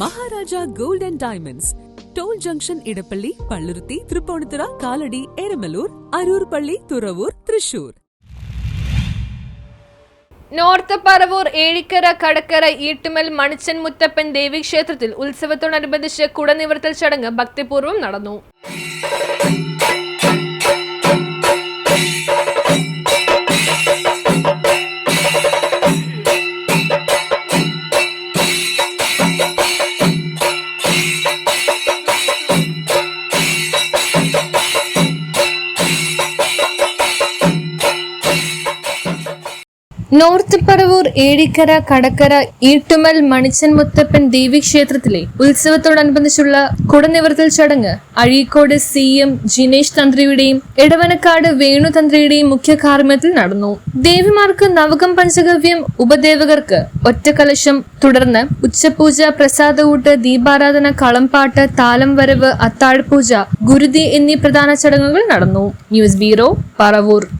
Maharaja gold and diamonds. Toll junction Edappally Palluruthy Tripunithura Kalady Eramalloor Aroor പള്ളി Thuravoor Thrissur. North Paravur Ezhikkara Kadakkara Eettumal Manichan Muthappan ദേവീക്ഷേത്രത്തിൽ ഉത്സവത്തോടനുബന്ധിച്ച് കുടനിവർത്തൽ ചടങ്ങ് ഭക്തിപൂർവം നടന്നു. നോർത്ത് പറവൂർ ഏഴിക്കര കടക്കര ഈട്ടുമൽ മണിച്ചൻ മുത്തപ്പൻ ദേവീക്ഷേത്രത്തിലെ ഉത്സവത്തോടനുബന്ധിച്ചുള്ള കുടനിവർത്തൽ ചടങ്ങ് അഴീക്കോട് സി എം ജിനേഷ് തന്ത്രിയുടെയും എടവനക്കാട് വേണു തന്ത്രിയുടെയും മുഖ്യ കാർമ്മ്യത്തിൽ നടന്നു. ദേവിമാർക്ക് നവകം പഞ്ചഗവ്യം ഉപദേവകർക്ക് ഒറ്റക്കലശം തുടർന്ന് ഉച്ചപൂജ പ്രസാദകൂട്ട് ദീപാരാധന കളംപാട്ട് താലം വരവ് അത്താഴപൂജ ഗുരുതി എന്നീ പ്രധാന ചടങ്ങുകൾ നടന്നു. News bureau Paravur.